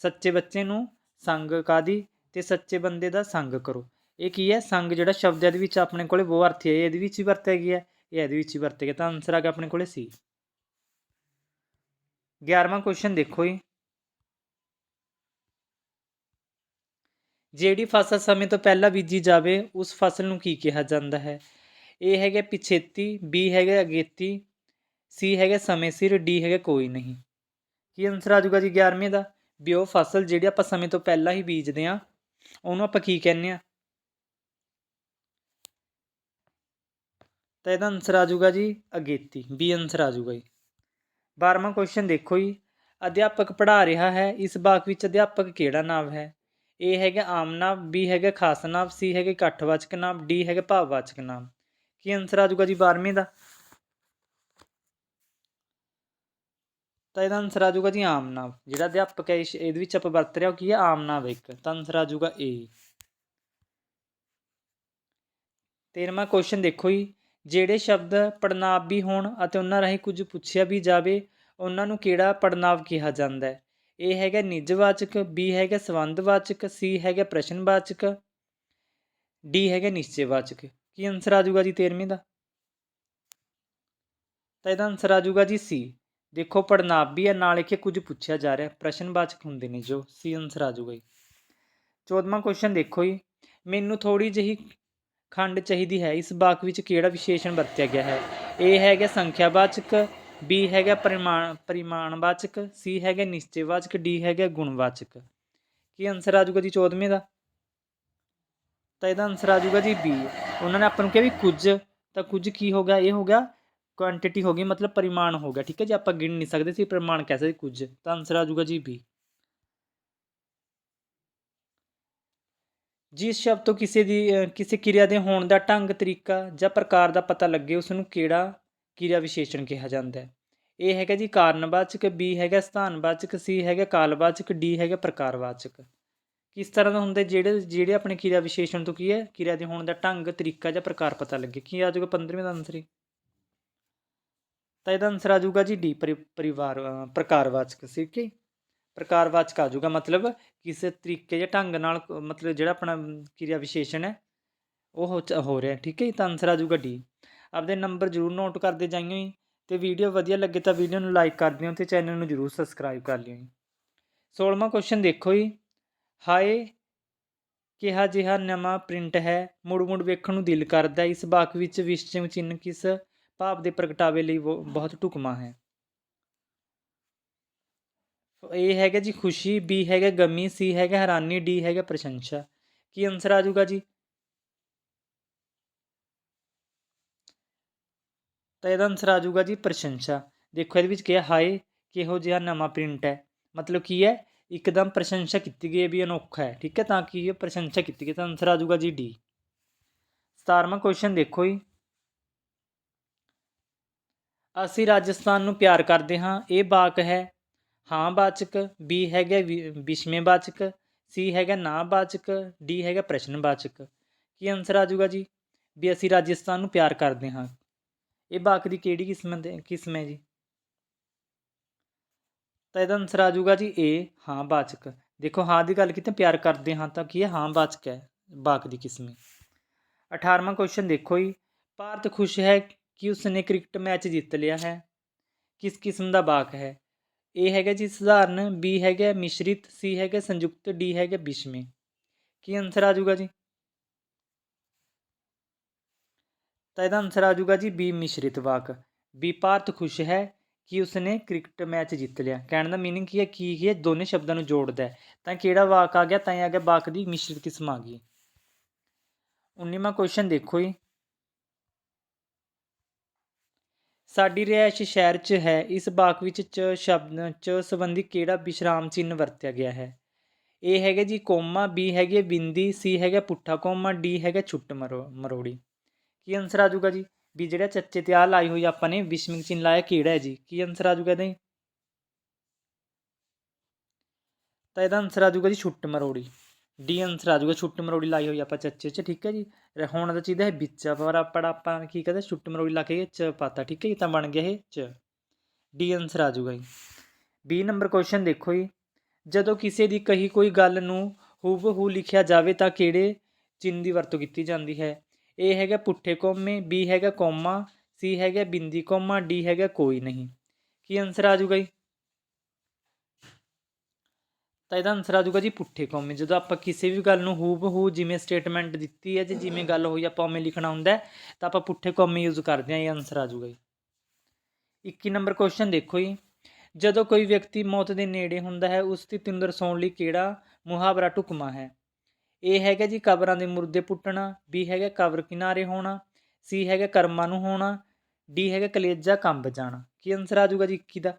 ਸੱਚੇ ਬੱਚੇ ਨੂੰ ਸੰਗ ਕਾਦੀ ਤੇ ਸੱਚੇ ਬੰਦੇ ਦਾ ਸੰਗ ਕਰੋ। ਇਹ ਕੀ ਹੈ ਸੰਗ ਜਿਹੜਾ ਸ਼ਬਦ ਇਹਦੇ ਵਿੱਚ ਆਪਣੇ ਕੋਲੇ ਬਹੁ ਅਰਥ ਹੈ ਇਹਦੇ ਵਿੱਚ ਹੀ ਵਰਤਿਆ ਗਿਆ ਹੈ, ਇਹ ਇਹਦੇ ਵਿੱਚ ਹੀ ਵਰਤਿਆ ਗਿਆ ਤਾਂ ਆਨਸਰ ਆ ਗਿਆ ਆਪਣੇ ਕੋਲੇ ਸੀ 11ਵਾਂ ਕੁਐਸਚਨ ਦੇਖੋ ਜੀ। ਜਿਹੜੀ ਫਸਲ ਸਮੇਂ ਤੋਂ ਪਹਿਲਾਂ ਬੀਜੀ ਜਾਵੇ, ਉਸ ਫਸਲ ਨੂੰ ਕੀ ਕਿਹਾ ਜਾਂਦਾ ਹੈ? ਇਹ ਹੈਗਾ ਪਿਛੇਤੀ ਬੀ ਹੈਗਾ ਅਗੇਤੀ ਸੀ ਹੈਗਾ ਸਮੇਂ ਸਿਰ ਡੀ ਹੈਗਾ ਕੋਈ ਨਹੀਂ। ਕੀ ਆਨਸਰ ਆ ਜਾਊਗਾ ਜੀ 11ਵੇਂ ਦਾ? ਵੀ ਉਹ ਫਸਲ ਜਿਹੜੀ ਆਪਾਂ ਸਮੇਂ ਤੋਂ ਪਹਿਲਾਂ ਹੀ ਬੀਜਦੇ ਆ ਉਹਨੂੰ ਆਪਾਂ ਕੀ ਕਹਿੰਦੇ ਆ ਤਾਂ ਇਹਦਾ ਆਨਸਰ ਆ ਜਾਊਗਾ ਜੀ ਅਗੇਤੀ ਬੀ ਆਨਸਰ ਆ ਜਾਊਗਾ ਜੀ। 12ਵਾਂ ਕੁਐਸਚਨ ਦੇਖੋ ਜੀ। ਅਧਿਆਪਕ ਪੜ੍ਹਾ ਰਿਹਾ ਹੈ, ਇਸ ਬਾਕ ਵਿੱਚ ਅਧਿਆਪਕ ਕਿਹੜਾ ਨਾਮ ਹੈ? ਏ ਹੈਗਾ ਆਮਨਾਮ ਬੀ ਹੈਗਾ ਖਾਸਨਾਮ ਸੀ ਹੈਗੇ ਇਕੱਠਵਾਚਕ ਨਾਮ ਡੀ ਹੈਗਾ ਭਾਵਵਾਚਕ ਨਾਮ ਕੀ ਆਨਸਰ ਆ ਜਾਊਗਾ ਜੀ 12ਵੇਂ ਦਾ? ਤਾਂ ਇਹਦਾ ਆਨਸਰ ਆ ਜਾਊਗਾ ਜੀ ਆਮ ਨਾਮ ਜਿਹੜਾ ਅਧਿਆਪਕ ਹੈ ਇਹਦੇ ਵਿੱਚ ਆਪਾਂ ਵਰਤ ਰਿਹਾ ਉਹ ਕੀ ਹੈ? ਆਮ ਨਾਮ ਇੱਕ। ਤਾਂ ਆਨਸਰ ਆ ਜਾਊਗਾ ਏ 13ਵਾਂ ਕੁਐਸਚਨ ਦੇਖੋ ਜੀ। ਜਿਹੜੇ ਸ਼ਬਦ ਪੜਨਾਵ ਵੀ ਹੋਣ ਅਤੇ ਉਹਨਾਂ ਰਾਹੀਂ ਕੁਝ ਪੁੱਛਿਆ ਵੀ ਜਾਵੇ, ਉਹਨਾਂ ਨੂੰ ਕਿਹੜਾ ਪੜਨਾਵ ਕਿਹਾ ਜਾਂਦਾ ਹੈ? ਇਹ ਹੈਗਾ ਨਿਜਵਾਚਕ ਬੀ ਹੈਗਾ ਸੰਬੰਧਵਾਚਕ ਸੀ ਹੈਗਾ ਪ੍ਰਸ਼ਨਵਾਚਕ ਡੀ ਹੈਗਾ ਨਿਸ਼ਚੈਵਾਚਕ। ਕੀ ਆਨਸਰ ਆ ਜਾਊਗਾ ਜੀ 13ਵੇਂ ਦਾ? ਤਾਂ ਇਹਦਾ ਆਨਸਰ ਆ ਜਾਊਗਾ ਜੀ ਸੀ ਦੇਖੋ ਪੜਨਾਵੀ ਹੈ ਨਾਲ ਕਿ ਕੁਝ ਪੁੱਛਿਆ ਜਾ ਰਿਹਾ। ਪ੍ਰਸ਼ਨਵਾਚਕ ਹੁੰਦੇ ਨੇ ਜੋ ਸੀ ਆਨਸਰ ਆ ਜਾਊਗਾ ਜੀ। 14ਵਾਂ ਕੁਐਸਚਨ ਦੇਖੋ ਜੀ। ਮੈਨੂੰ ਥੋੜੀ ਜਿਹੀ ਖੰਡ ਚਾਹੀਦੀ ਹੈ। ਇਸ ਵਾਕ ਵਿੱਚ ਕਿਹੜਾ ਵਿਸ਼ੇਸ਼ਣ ਵਰਤਿਆ ਗਿਆ ਹੈ? ਇਹ ਹੈਗਾ ਸੰਖਿਆਵਾਚਕ ਬੀ ਹੈਗਾ ਪਰਿਮਾਣ, ਪਰਿਮਾਣਵਾਚਕ ਸੀ ਹੈਗਾ ਨਿਸ਼ਚੈਵਾਚਕ ਡੀ ਹੈਗਾ ਗੁਣਵਾਚਕ। ਕੀ ਆਨਸਰ ਆ ਜਾਊਗਾ ਜੀ 14ਵੇਂ ਦਾ? ਤਾਂ ਇਹਦਾ ਆਨਸਰ ਆ ਜਾਊਗਾ ਜੀ ਬੀ ਉਹਨਾਂ ਨੇ ਆਪਾਂ ਨੂੰ ਕਿਹਾ ਵੀ ਕੁਝ, ਤਾਂ ਕੁਝ ਕੀ ਹੋ ਗਿਆ? ਇਹ ਹੋ ਗਿਆ ਕੁਆਂਟੀਟੀ ਹੋ ਗਈ, ਮਤਲਬ ਪਰਿਮਾਣ ਹੋ ਗਿਆ, ਠੀਕ ਹੈ ਜੀ? ਆਪਾਂ ਗਿਣ ਨਹੀਂ ਸਕਦੇ ਸੀ ਪਰਿਮਾਣ ਕਹਿ ਸਕਦੇ ਕੁਝ। ਤਾਂ ਆਨਸਰ ਆ ਜਾਊਗਾ ਜੀ ਬੀ ਜਿਸ ਸ਼ਬਦ ਤੋਂ ਕਿਸੇ ਦੀ ਕਿਸੇ ਕਿਰਿਆ ਦੇ ਹੋਣ ਦਾ ਢੰਗ, ਤਰੀਕਾ ਜਾਂ ਪ੍ਰਕਾਰ ਦਾ ਪਤਾ ਲੱਗੇ, ਉਸ ਨੂੰ ਕਿਹੜਾ ਕਿਰਿਆ ਵਿਸ਼ੇਸ਼ਣ ਕਿਹਾ ਜਾਂਦਾ ਹੈ। ਇਹ ਹੈਗਾ ਜੀ ਕਾਰਨਵਾਚਕ ਬੀ ਹੈਗਾ ਸਥਾਨਵਾਚਕ ਸੀ ਹੈਗਾ ਕਾਲਵਾਚਕ ਡੀ ਹੈਗਾ ਪ੍ਰਕਾਰਵਾਚਕ। ਕਿਸ ਤਰ੍ਹਾਂ ਦਾ ਹੁੰਦਾ ਜਿਹੜੇ ਜਿਹੜੇ ਆਪਣੇ ਕਿਰਿਆ ਵਿਸ਼ੇਸ਼ਣ ਤੋਂ ਕੀ ਹੈ ਕਿਰਿਆ ਦੇ ਹੋਣ ਦਾ ਢੰਗ ਤਰੀਕਾ ਜਾਂ ਪ੍ਰਕਾਰ ਪਤਾ ਲੱਗੇ। ਕੀ ਆ ਜਾਊਗਾ 15ਵੇਂ ਦਾ ਆਨਸਰ ਹੀ? ਤਾਂ ਇਹਦਾ ਆਨਸਰ ਆ ਜਾਊਗਾ ਜੀ ਡੀ ਪਰਿਵਾਰ ਅ, ਪ੍ਰਕਾਰਵਾਚਕ ਸੀ ਕਿ? ਪ੍ਰਕਾਰਵਾਚਕ ਆ ਜਾਊਗਾ ਮਤਲਬ ਕਿਸੇ ਤਰੀਕੇ ਜਾਂ ਢੰਗ ਨਾਲ ਮਤਲਬ ਜਿਹੜਾ ਆਪਣਾ ਕਿਰਿਆ ਵਿਸ਼ੇਸ਼ਣ ਹੈ ਉਹ ਹੋ ਚ- ਹੋ ਰਿਹਾ ਠੀਕ ਹੈ ਜੀ? ਤਾਂ ਆਨਸਰ ਆ ਜਾਊਗਾ ਡੀ ਆਪਦੇ ਨੰਬਰ ਜ਼ਰੂਰ ਨੋਟ ਕਰਦੇ ਜਾਈਓ ਜੀ। ਤੇ ਵੀਡੀਓ ਵਧੀਆ ਲੱਗੇ ਤਾਂ ਵੀਡੀਓ ਨੂੰ ਲਾਈਕ ਕਰ ਦਿਓ ਤੇ ਚੈਨਲ ਨੂੰ ਜ਼ਰੂਰ ਸਬਸਕ੍ਰਾਈਬ ਕਰ ਲਿਓ ਜੀ। 16ਵਾਂ ਕੁਐਸਚਨ ਦੇਖੋ ਜੀ। ਹਾਏ, ਕਿਹਾ ਜਿਹਾ ਨਵਾਂ ਪ੍ਰਿੰਟ ਹੈ, ਮੁੜ ਮੁੜ ਵੇਖਣ ਨੂੰ ਦਿਲ ਕਰਦਾ, ਇਸ ਬਾਕ ਵਿੱਚ ਵਿਸ਼ਚਮ ਚਿੰਨ੍ਹ ਕਿਸ ਭਾਵ ਦੇ ਪ੍ਰਗਟਾਵੇ ਲਈ ਬਹੁ- ਬਹੁਤ ਢੁਕਵਾਂ ਹੈ। ਇਹ ਹੈਗਾ ਜੀ ਖੁਸ਼ੀ ਬੀ ਹੈਗਾ ਗਮੀ ਸੀ ਹੈਗਾ ਹੈਰਾਨੀ ਡੀ ਹੈਗਾ ਪ੍ਰਸ਼ੰਸਾ। ਕੀ ਆਨਸਰ ਆ ਜਾਊਗਾ ਜੀ? ਤਾਂ ਇਹਦਾ ਆਨਸਰ ਆ ਜਾਊਗਾ ਜੀ ਪ੍ਰਸ਼ੰਸਾ। ਦੇਖੋ ਇਹਦੇ ਵਿੱਚ ਕਿਹਾ, ਹਾਏ, ਕਿਹੋ ਜਿਹਾ ਨਵਾਂ ਪ੍ਰਿੰਟ ਹੈ। ਮਤਲਬ ਕੀ ਹੈ? ਇੱਕਦਮ ਪ੍ਰਸ਼ੰਸਾ ਕੀਤੀ ਗਈ ਹੈ ਵੀ ਅਨੋਖਾ ਹੈ, ਠੀਕ ਹੈ? ਤਾਂ ਕੀ ਇਹ ਪ੍ਰਸ਼ੰਸਾ ਕੀਤੀ ਗਈ? ਤਾਂ ਆਨਸਰ ਆ ਜਾਊਗਾ ਜੀ ਡੀ 17ਵਾਂ ਕੁਐਸਚਨ ਦੇਖੋ ਜੀ। ਅਸੀਂ ਰਾਜਸਥਾਨ ਨੂੰ ਪਿਆਰ ਕਰਦੇ ਹਾਂ, ਇਹ ਵਾਕ ਹੈ, ਹਾਂ ਵਾਚਕ ਬੀ ਹੈਗਾ ਵਿ- ਵਿਸ਼ਮੇਵਾਚਕ ਸੀ ਹੈਗਾ ਨਾ ਵਾਚਕ ਡੀ ਹੈਗਾ ਪ੍ਰਸ਼ਨਵਾਚਕ ਕੀ ਆਨਸਰ ਆ ਜਾਊਗਾ ਜੀ? ਵੀ ਅਸੀਂ ਰਾਜਸਥਾਨ ਨੂੰ ਪਿਆਰ ਕਰਦੇ ਹਾਂ। ਇਹ ਬਾਕ ਦੀ ਕਿਹੜੀ ਕਿਸਮ ਦੇ, ਕਿਸਮ ਹੈ ਜੀ? ਤਾਂ ਇਹਦਾ ਆਨਸਰ ਆ ਜਾਊਗਾ ਜੀ ਏ ਹਾਂ ਬਾਚਕ। ਦੇਖੋ, ਹਾਂ ਦੀ ਗੱਲ ਕੀਤੀ ਪਿਆਰ ਕਰਦੇ ਹਾਂ ਤਾਂ ਕੀ ਹੈ? ਹਾਂ ਬਾਚਕ ਹੈ, ਬਾਕ ਦੀ ਕਿਸਮ ਹੈ। 18ਵਾਂ ਕੁਐਸਚਨ ਦੇਖੋ ਜੀ। ਭਾਰਤ ਖੁਸ਼ ਹੈ ਕਿ ਉਸਨੇ ਕ੍ਰਿਕਟ ਮੈਚ ਜਿੱਤ ਲਿਆ ਹੈ। ਕਿਸ ਕਿਸਮ ਦਾ ਬਾਕ ਹੈ? ਏ ਹੈਗਾ ਜੀ ਸਧਾਰਨ ਬੀ ਹੈਗਾ ਮਿਸ਼ਰਿਤ ਸੀ ਹੈਗਾ ਸੰਯੁਕਤ ਡੀ ਹੈਗਾ ਵਿਸ਼ਮੇ ਕੀ ਆਨਸਰ ਆ ਜਾਊਗਾ ਜੀ? ਤਾਂ ਇਹਦਾ ਆਨਸਰ ਆ ਜਾਊਗਾ ਜੀ ਬੀ ਮਿਸ਼ਰਿਤ ਵਾਕ। ਬੀ ਭਾਰਤ ਖੁਸ਼ ਹੈ ਕਿ ਉਸਨੇ ਕ੍ਰਿਕਟ ਮੈਚ ਜਿੱਤ ਲਿਆ। ਕਹਿਣ ਦਾ ਮੀਨਿੰਗ ਕੀ ਹੈ? ਕੀ ਕੀ ਹੈ? ਦੋਨੇ ਸ਼ਬਦਾਂ ਨੂੰ ਜੋੜਦਾ ਹੈ। ਤਾਂ ਕਿਹੜਾ ਵਾਕ ਆ ਗਿਆ? ਤਾਂ ਇਹ ਆ ਗਿਆ ਵਾਕ ਦੀ ਮਿਸ਼ਰਿਤ ਕਿਸਮ ਆ ਗਈ। 19ਵਾਂ ਕੁਐਸਚਨ ਦੇਖੋ ਜੀ। ਸਾਡੀ ਰਿਹਾਇਸ਼ ਸ਼ਹਿਰ 'ਚ ਹੈ। ਇਸ ਵਾਕ ਵਿੱਚ ਚ ਸ਼ਬਦ, ਚ ਸੰਬੰਧੀ ਕਿਹੜਾ ਵਿਸ਼ਰਾਮ ਚਿੰਨ੍ਹ ਵਰਤਿਆ ਗਿਆ ਹੈ? ਇਹ ਹੈਗਾ ਜੀ ਕੋਮਾ ਬੀ ਹੈਗੇ ਬਿੰਦੀ ਸੀ ਹੈਗਾ ਪੁੱਠਾ ਕੋਮਾ ਡੀ ਹੈਗਾ ਛੁੱਟ ਮਰੋ ਮਰੋੜੀ। ਕੀ ਆਨਸਰ ਆ ਜਾਊਗਾ ਜੀ? ਵੀ ਜਿਹੜਾ ਚੱਚੇ ਤੇ ਆ ਲਾਈ ਹੋਈ ਆਪਾਂ ਨੇ ਵਿਸ਼ਮਿਕ ਚਿੰਨ੍ਹ ਲਾਇਆ ਕਿਹੜਾ ਹੈ ਜੀ? ਕੀ ਆਨਸਰ ਆ ਜਾਊਗਾ ਇਹਦਾ ਜੀ? ਤਾਂ ਇਹਦਾ ਆਨਸਰ ਆ ਜਾਊਗਾ ਜੀ ਛੁੱਟ ਮਰੋੜੀ। ਡੀ ਆਨਸਰ ਆ ਜਾਊਗਾ ਛੁੱਟ ਮਰੋੜੀ ਲਾਈ ਹੋਈ ਆਪਾਂ ਚੱਚੇ 'ਚ, ਠੀਕ ਹੈ ਜੀ? ਹੁਣ ਦਾ ਚਾਹੀਦਾ ਹੈ ਵਿੱਚ ਪਰ ਆਪਾਂ ਆਪਾਂ ਕੀ ਕਹਿੰਦੇ, ਛੁੱਟ ਮਰੋੜੀ ਲਾ ਕੇ ਚ ਪਾਤਾ, ਠੀਕ ਹੈ ਜੀ? ਤਾਂ ਬਣ ਗਿਆ ਇਹ ਚ। ਡੀ ਆਨਸਰ ਆ ਜਾਊਗਾ ਜੀ। 20 ਨੰਬਰ ਕੁਐਸਚਨ ਦੇਖੋ ਜੀ। ਜਦੋਂ ਕਿਸੇ ਦੀ ਕਹੀ ਕੋਈ ਗੱਲ ਨੂੰ ਹੂਬਹੂ ਲਿਖਿਆ ਜਾਵੇ ਤਾਂ ਕਿਹੜੇ ਚਿੰਨ੍ਹ ਦੀ ਵਰਤੋਂ ਕੀਤੀ ਜਾਂਦੀ ਹੈ? ਇਹ ਹੈਗਾ ਪੁੱਠੇ ਕੋਮੇ ਬੀ ਹੈਗਾ ਕੋਮਾ ਸੀ ਹੈਗਾ ਬਿੰਦੀ ਕੋਮਾ ਡੀ ਹੈਗਾ ਕੋਈ ਨਹੀਂ। ਕੀ ਆਨਸਰ ਆ ਜਾਊਗਾ ਜੀ? ਤਾਂ ਇਹਦਾ ਆਨਸਰ ਆ ਜਾਊਗਾ ਜੀ ਪੁੱਠੇ ਕੋਮੇ। ਜਦੋਂ ਆਪਾਂ ਕਿਸੇ ਵੀ ਗੱਲ ਨੂੰ ਹੂਬਹੂ ਜਿਵੇਂ ਸਟੇਟਮੈਂਟ ਦਿੱਤੀ ਹੈ, ਜੇ ਜਿਵੇਂ ਗੱਲ ਹੋਈ ਆਪਾਂ ਉਵੇਂ ਲਿਖਣਾ ਹੁੰਦਾ ਤਾਂ ਆਪਾਂ ਪੁੱਠੇ ਕੋਮੇ ਯੂਜ਼ ਕਰਦੇ ਹਾਂ, ਇਹ ਆਨਸਰ ਆ ਜਾਊਗਾ ਜੀ। 21 ਨੰਬਰ ਕੁਐਸਚਨ ਦੇਖੋ ਜੀ। ਜਦੋਂ ਕੋਈ ਵਿਅਕਤੀ ਮੌਤ ਦੇ ਨੇੜੇ ਹੁੰਦਾ ਹੈ, ਉਸ ਦੀ ਤਿੰਨ ਦਰਸਾਉਣ ਲਈ ਕਿਹੜਾ ਮੁਹਾਵਰਾ ਢੁਕਮਾ ਹੈ? ਇਹ ਹੈਗਾ ਜੀ ਕਬਰਾਂ ਦੇ ਮੁਰਦੇ ਪੁੱਟਣਾ ਬੀ ਹੈਗਾ ਕਬਰ ਕਿਨਾਰੇ ਹੋਣਾ ਸੀ ਹੈਗਾ ਕਰਮਾਂ ਨੂੰ ਹੋਣਾ ਡੀ ਹੈਗਾ ਕਲੇਜਾ ਕੰਬ ਜਾਣਾ। ਕੀ ਆਨਸਰ ਆ ਜਾਊਗਾ ਜੀ 21 ਦਾ?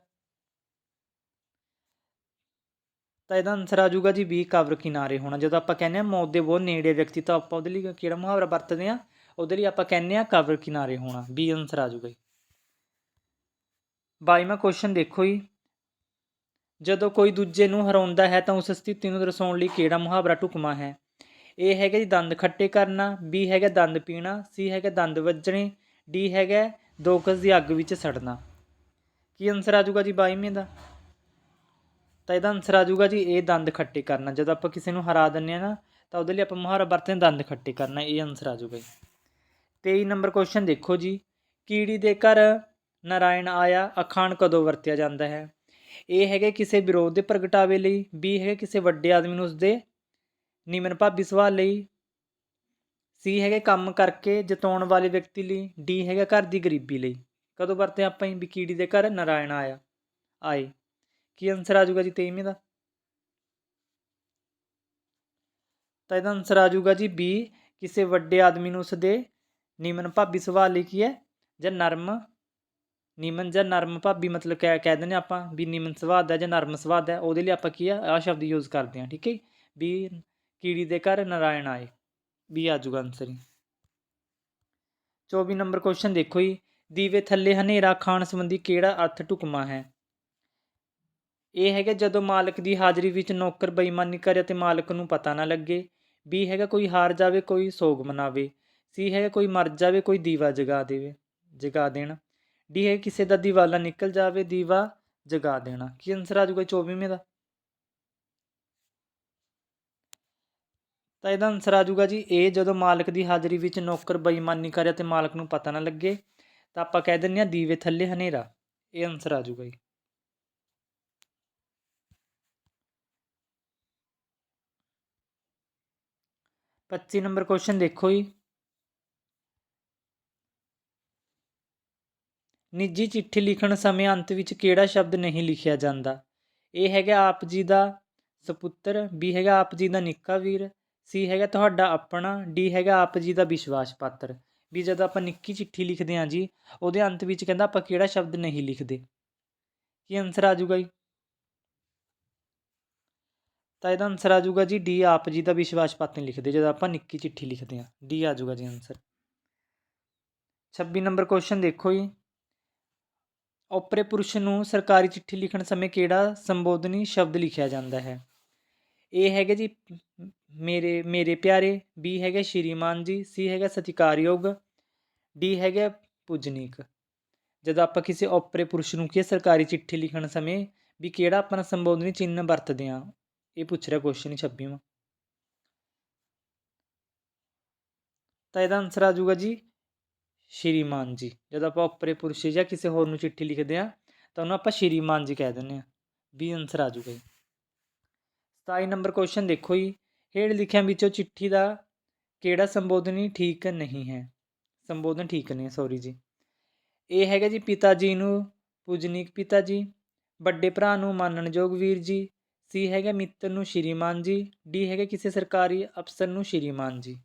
ਤਾਂ ਇਹਦਾ ਆਨਸਰ ਆ ਜਾਊਗਾ ਜੀ ਬੀ ਕਬਰ ਕਿਨਾਰੇ ਹੋਣਾ। ਜਦੋਂ ਆਪਾਂ ਕਹਿੰਦੇ ਆ ਮੌਤ ਦੇ ਬਹੁਤ ਨੇੜੇ ਵਿਅਕਤੀ, ਤਾਂ ਆਪਾਂ ਉਹਦੇ ਲਈ ਕਿਹੜਾ ਮੁਹਾਵਰਾ ਵਰਤਦੇ ਆ ਉਹਦੇ ਲਈ ਆਪਾਂ ਕਹਿੰਦੇ ਆ ਕਬਰ ਕਿਨਾਰੇ ਹੋਣਾ। ਬੀ ਆਨਸਰ ਆ ਜਾਊਗਾ ਜੀ। 22ਵਾਂ ਕੁਐਸਚਨ ਦੇਖੋ ਜੀ। ਜਦੋਂ ਕੋਈ ਦੂਜੇ ਨੂੰ ਹਰਾਉਂਦਾ ਹੈ ਤਾਂ ਉਸ ਸਥਿਤੀ ਨੂੰ ਦਰਸਾਉਣ ਲਈ ਕਿਹੜਾ ਮੁਹਾਵਰਾ ਢੁਕਮਾ ਹੈ? ਇਹ ਹੈਗਾ ਜੀ ਦੰਦ ਖੱਟੇ ਕਰਨਾ, ਬੀ ਹੈਗਾ ਦੰਦ ਪੀਣਾ, ਸੀ ਹੈਗਾ ਦੰਦ ਵੱਜਣੇ, ਡੀ ਹੈਗਾ ਦੋ ਗਜ਼ ਦੀ ਅੱਗ ਵਿੱਚ ਸੜਨਾ। ਕੀ ਆਨਸਰ ਆ ਜਾਊਗਾ ਜੀ 22ਵੇਂ ਦਾ? ਤਾਂ ਇਹਦਾ ਆਨਸਰ ਆ ਜਾਊਗਾ ਜੀ ਇਹ ਦੰਦ ਖੱਟੇ ਕਰਨਾ। ਜਦੋਂ ਆਪਾਂ ਕਿਸੇ ਨੂੰ ਹਰਾ ਦਿੰਨੇ ਆ ਨਾ, ਤਾਂ ਉਹਦੇ ਲਈ ਆਪਾਂ ਮੁਹਾਰਾ ਵਰਤਦੇ ਹਾਂ ਦੰਦ ਖੱਟੇ ਕਰਨਾ, ਇਹ ਆਨਸਰ ਆ ਜਾਊਗਾ ਜੀ। 23 ਨੰਬਰ ਕੁਐਸਚਨ ਦੇਖੋ ਜੀ। ਕੀੜੀ ਦੇ ਘਰ ਨਾਰਾਇਣ ਆਇਆ, ਅਖਾਣ ਕਦੋਂ ਵਰਤਿਆ ਜਾਂਦਾ ਹੈ? ਇਹ ਹੈਗੇ ਕਿਸੇ ਵਿਰੋਧ ਦੇ ਪ੍ਰਗਟਾਵੇ ਲਈ, ਬੀ ਹੈਗੇ ਕਿਸੇ ਵੱਡੇ ਆਦਮੀ ਨੂੰ ਉਸਦੇ ਨਿਮਨ ਭਾਬੀ ਸੁਭਾਅ ਲਈ। ਸੀ ਹੈਗੇ ਕੰਮ ਕਰਕੇ ਜਤਾਉਣ ਵਾਲੇ ਵਿਅਕਤੀ ਲਈ, ਡੀ ਹੈਗਾ ਘਰ ਦੀ ਗਰੀਬੀ ਲਈ। ਕਦੋਂ ਵਰਤੇ ਆਪਾਂ ਹੀ ਵੀ ਕੀੜੀ ਦੇ ਘਰ ਨਾਰਾਇਣ ਆਇਆ। ਆਏ। ਕੀ ਆਨਸਰ ਆ ਜਾਊਗਾ ਜੀ 23ਵੇਂ ਦਾ? ਤਾਂ ਇਹਦਾ ਆਨਸਰ ਆ ਜਾਊਗਾ ਜੀ ਬੀ, ਕਿਸੇ ਵੱਡੇ ਆਦਮੀ ਨੂੰ ਉਸਦੇ ਨਿਮਨ ਭਾਬੀ ਸੁਭਾਅ ਲਈ ਕੀ ਹੈ? ਜਾਂ ਨਰਮ ਨਿਮਨ ਜਾਂ ਨਰਮ ਭਾਬੀ ਮਤਲਬ ਕਹਿ ਕਹਿ ਦਿੰਦੇ ਆਪਾਂ ਵੀ ਨਿਮਨ ਸੁਭਾਅ ਦਾ ਜਾਂ ਨਰਮ ਸੁਭਾਅ ਦਾ ਉਹਦੇ ਲਈ ਆਪਾਂ ਕੀ ਆ ਆ ਸ਼ਬਦ ਯੂਜ਼ ਕਰਦੇ ਹਾਂ, ਠੀਕ ਹੈ ਜੀ? ਵੀ ਕੀੜੀ ਦੇ ਘਰ ਨਾਰਾਇਣ ਆਏ। ਵੀ ਆ ਜਾਊਗਾ ਆਨਸਰ ਹੀ 24 ਨੰਬਰ ਕੁਐਸਚਨ ਦੇਖੋ ਜੀ। ਦੀਵੇ ਥੱਲੇ ਹਨੇਰਾ ਖਾਣ ਸੰਬੰਧੀ ਕਿਹੜਾ ਅਰਥ ਢੁਕਮਾ ਹੈ? ਇਹ ਹੈਗਾ ਜਦੋਂ ਮਾਲਕ ਦੀ ਹਾਜ਼ਰੀ ਵਿੱਚ ਨੌਕਰ ਬੇਈਮਾਨੀ ਕਰੇ ਤੇ ਮਾਲਕ ਨੂੰ ਪਤਾ ਨਾ ਲੱਗੇ। ਬੀ ਹੈਗਾ ਕੋਈ ਹਾਰ ਜਾਵੇ, ਕੋਈ ਸੋਗ ਮਨਾਵੇ। ਸੀ ਹੈਗਾ ਕੋਈ ਮਰ ਜਾਵੇ, ਕੋਈ ਦੀਵਾ ਜਗਾ ਦੇਵੇ, ਜਗਾ ਦੇਣਾ। ਡੀ ਹੈ ਕਿਸੇ ਦਾ ਦੀਵਾਲਾ ਨਿਕਲ ਜਾਵੇ, ਦੀਵਾ ਜਗਾ ਦੇਣਾ। ਕੀ ਆਨਸਰ ਆ ਜਾਊਗਾ 24ਵੇਂ ਦਾ? ਤਾਂ ਇਹਦਾ ਆਨਸਰ ਆ ਜਾਊਗਾ ਜੀ ਇਹ ਜਦੋਂ ਮਾਲਕ ਦੀ ਹਾਜ਼ਰੀ ਵਿੱਚ ਨੌਕਰ ਬੇਈਮਾਨੀ ਕਰੇ ਤੇ ਮਾਲਕ ਨੂੰ ਪਤਾ ਨਾ ਲੱਗੇ, ਤਾਂ ਆਪਾਂ ਕਹਿ ਦਿੰਦੇ ਆ ਦੀਵੇ ਥੱਲੇ ਹਨੇਰਾ। ਇਹ ਆਨਸਰ ਆ ਜਾਊਗਾ ਜੀ। ਪੱਚੀ ਨੰਬਰ ਕੁਐਸਚਨ ਦੇਖੋ ਜੀ। ਨਿੱਜੀ ਚਿੱਠੀ ਲਿਖਣ ਸਮੇਂ ਅੰਤ ਵਿੱਚ ਕਿਹੜਾ ਸ਼ਬਦ ਨਹੀਂ ਲਿਖਿਆ ਜਾਂਦਾ? ਇਹ ਹੈਗਾ ਆਪ ਜੀ ਦਾ ਸਪੁੱਤਰ ਵੀ ਹੈਗਾ ਆਪ ਜੀ ਦਾ ਨਿੱਕਾ ਵੀਰ ਸੀ ਹੈਗਾ ਤੁਹਾਡਾ ਆਪਣਾ, ਡੀ ਹੈਗਾ ਆਪ ਜੀ ਦਾ ਵਿਸ਼ਵਾਸ ਪਾਤਰ। ਵੀ ਜਦੋਂ ਆਪਾਂ ਨਿੱਕੀ ਚਿੱਠੀ ਲਿਖਦੇ ਹਾਂ ਜੀ, ਉਹਦੇ ਅੰਤ ਵਿੱਚ ਕਹਿੰਦਾ ਆਪਾਂ ਕਿਹੜਾ ਸ਼ਬਦ ਨਹੀਂ ਲਿਖਦੇ। ਕੀ ਆਨਸਰ ਆ ਜਾਊਗਾ ਜੀ? ਤਾਂ ਇਹਦਾ ਆਨਸਰ ਆ ਜਾਊਗਾ ਜੀ, ਡੀ ਆਪ ਜੀ ਦਾ ਵਿਸ਼ਵਾਸ ਪਾਤਰ ਨਹੀਂ ਲਿਖਦੇ, ਜਦੋਂ ਆਪਾਂ ਨਿੱਕੀ ਚਿੱਠੀ ਲਿਖਦੇ ਹਾਂ। ਡੀ ਆ ਜਾਊਗਾ ਜੀ ਆਨਸਰ 26 ਨੰਬਰ ਕੁਐਸਚਨ ਦੇਖੋ ਜੀ। ਓਪਰੇ ਪੁਰਸ਼ ਨੂੰ ਸਰਕਾਰੀ ਚਿੱਠੀ ਲਿਖਣ ਸਮੇਂ ਕਿਹੜਾ ਸੰਬੋਧਨੀ ਸ਼ਬਦ ਲਿਖਿਆ ਜਾਂਦਾ ਹੈ? ਇਹ ਹੈਗਾ ਜੀ, ਮੇਰੇ ਮੇਰੇ ਪਿਆਰੇ ਬੀ ਹੈਗਾ ਸ਼੍ਰੀਮਾਨ ਜੀ ਸੀ ਹੈਗਾ ਸਤਿਕਾਰਯੋਗ ਡੀ ਹੈਗਾ ਪੂਜਨੀਕ। ਜਦੋਂ ਆਪਾਂ ਕਿਸੇ ਓਪਰੇ ਪੁਰਸ਼ ਨੂੰ ਕੀ ਸਰਕਾਰੀ ਚਿੱਠੀ ਲਿਖਣ ਸਮੇਂ ਵੀ ਕਿਹੜਾ ਆਪਣਾ ਸੰਬੋਧਨੀ ਚਿੰਨ੍ਹ ਵਰਤਦੇ ਆ ਇਹ ਪੁੱਛ ਰਿਹਾ ਕੁਐਸਚਨ 26ਵਾਂ ਤਾਂ ਇਹਦਾ ਆਨਸਰ ਆ ਜਾਊਗਾ ਜੀ, ਸ਼੍ਰੀਮਾਨ ਜੀ। ਜਦੋਂ ਆਪਾਂ ਓਪਰੇ ਪੁਰਸ਼ ਜਾਂ ਕਿਸੇ ਹੋਰ ਨੂੰ ਚਿੱਠੀ ਲਿਖਦੇ ਆ ਤਾਂ ਉਹਨੂੰ ਆਪਾਂ ਸ਼੍ਰੀਮਾਨ ਜੀ ਕਹਿ ਦਿੰਦੇ ਆ ਵੀ ਆਨਸਰ ਆ ਜਾਊਗਾ ਜੀ। 27 ਨੰਬਰ ਕੁਐਸਚਨ ਦੇਖੋ ਜੀ। ਹੇਠ ਲਿਖਿਆਂ ਵਿੱਚੋਂ ਚਿੱਠੀ ਦਾ ਕਿਹੜਾ ਸੰਬੋਧਨੀ ਠੀਕ ਨਹੀਂ ਹੈ? ਸੰਬੋਧਨ ਠੀਕ ਨਹੀਂ ਹੈ ਸੌਰੀ ਜੀ। ਇਹ ਹੈਗਾ ਜੀ ਪਿਤਾ ਜੀ ਨੂੰ ਪੂਜਨੀਕ ਪਿਤਾ ਜੀ ਵੱਡੇ ਭਰਾ ਨੂੰ ਮਾਨਣਯੋਗ ਵੀਰ ਜੀ, ਸੀ ਹੈਗਾ ਮਿੱਤਰ ਨੂੰ ਸ਼੍ਰੀਮਾਨ ਜੀ, ਡੀ ਹੈਗਾ ਕਿਸੇ ਸਰਕਾਰੀ ਅਫਸਰ ਨੂੰ ਸ਼੍ਰੀਮਾਨ ਜੀ।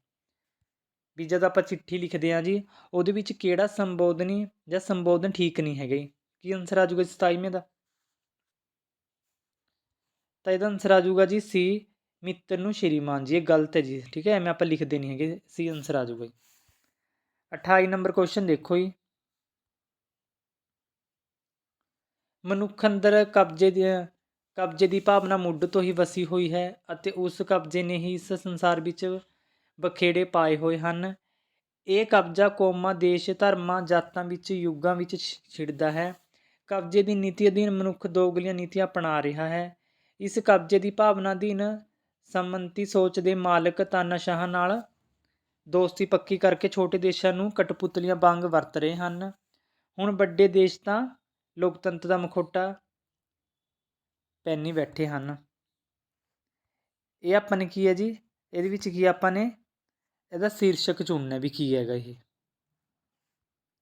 ਵੀ ਜਦ ਆਪਾਂ ਚਿੱਠੀ ਲਿਖਦੇ ਹਾਂ ਜੀ, ਉਹਦੇ ਵਿੱਚ ਕਿਹੜਾ ਸੰਬੋਧਨੀ ਜਾਂ ਸੰਬੋਧਨ ਠੀਕ ਨਹੀਂ ਹੈਗਾ ਜੀ। ਕੀ ਆਨਸਰ ਆ ਜਾਊਗਾ 27ਵੇਂ ਦਾ? ਤਾਂ ਇਹਦਾ ਆਨਸਰ ਆ ਜਾਊਗਾ ਜੀ ਸੀ, ਮਿੱਤਰ ਨੂੰ ਸ਼੍ਰੀਮਾਨ ਜੀ, ਇਹ ਗਲਤ ਹੈ ਜੀ, ਠੀਕ ਹੈ? ਐਵੇਂ ਆਪਾਂ ਲਿਖਦੇ ਨਹੀਂ ਹੈਗੇ, ਸੀ ਆਨਸਰ ਆ ਜਾਊਗਾ ਜੀ। 28 ਨੰਬਰ ਕੁਐਸਚਨ ਦੇਖੋ ਜੀ। ਮਨੁੱਖ ਅੰਦਰ ਕਬਜ਼ੇ ਦੀ ਕਬਜ਼ੇ ਦੀ ਭਾਵਨਾ ਮੁੱਢ ਤੋਂ ਹੀ ਵਸੀ ਹੋਈ ਹੈ ਅਤੇ ਉਸ ਕਬਜ਼ੇ ਨੇ ਹੀ ਇਸ ਸੰਸਾਰ ਵਿੱਚ ਬਖੇੜੇ ਪਾਏ ਹੋਏ ਹਨ। ਇਹ ਕਬਜ਼ਾ ਕੌਮਾਂ, ਦੇਸ਼, ਧਰਮਾਂ, ਜਾਤਾਂ ਵਿੱਚ, ਯੁੱਗਾਂ ਵਿੱਚ ਛਿੜਦਾ ਹੈ। ਕਬਜ਼ੇ ਦੀ ਨੀਤੀ ਅਧੀਨ ਮਨੁੱਖ ਦੋਗਲੀਆਂ ਨੀਤੀਆਂ ਅਪਣਾ ਰਿਹਾ ਹੈ। ਇਸ ਕਬਜ਼ੇ ਦੀ ਭਾਵਨਾ ਅਧੀਨ ਸੰਮਤੀ ਸੋਚ ਦੇ ਮਾਲਕ ਤਾਨਾਸ਼ਾਹਾਂ ਨਾਲ ਦੋਸਤੀ ਪੱਕੀ ਕਰਕੇ ਛੋਟੇ ਦੇਸ਼ਾਂ ਨੂੰ ਕਟਪੁਤਲੀਆਂ ਵਾਂਗ ਵਰਤ ਰਹੇ ਹਨ। ਹੁਣ ਵੱਡੇ ਦੇਸ਼ ਤਾਂ ਲੋਕਤੰਤਰ ਦਾ ਮਖੌਟਾ ਪਹਿਨੀ ਬੈਠੇ ਹਨ। ਇਹ ਆਪਾਂ ਨੇ ਕੀ ਹੈ ਜੀ? ਇਹਦੇ ਵਿੱਚ ਕੀ ਆਪਾਂ ਨੇ? ਇਹਦਾ ਸ਼ੀਰਸ਼ਕ ਚੁਣਨਾ ਵੀ ਕੀ ਹੈਗਾ ਇਹ।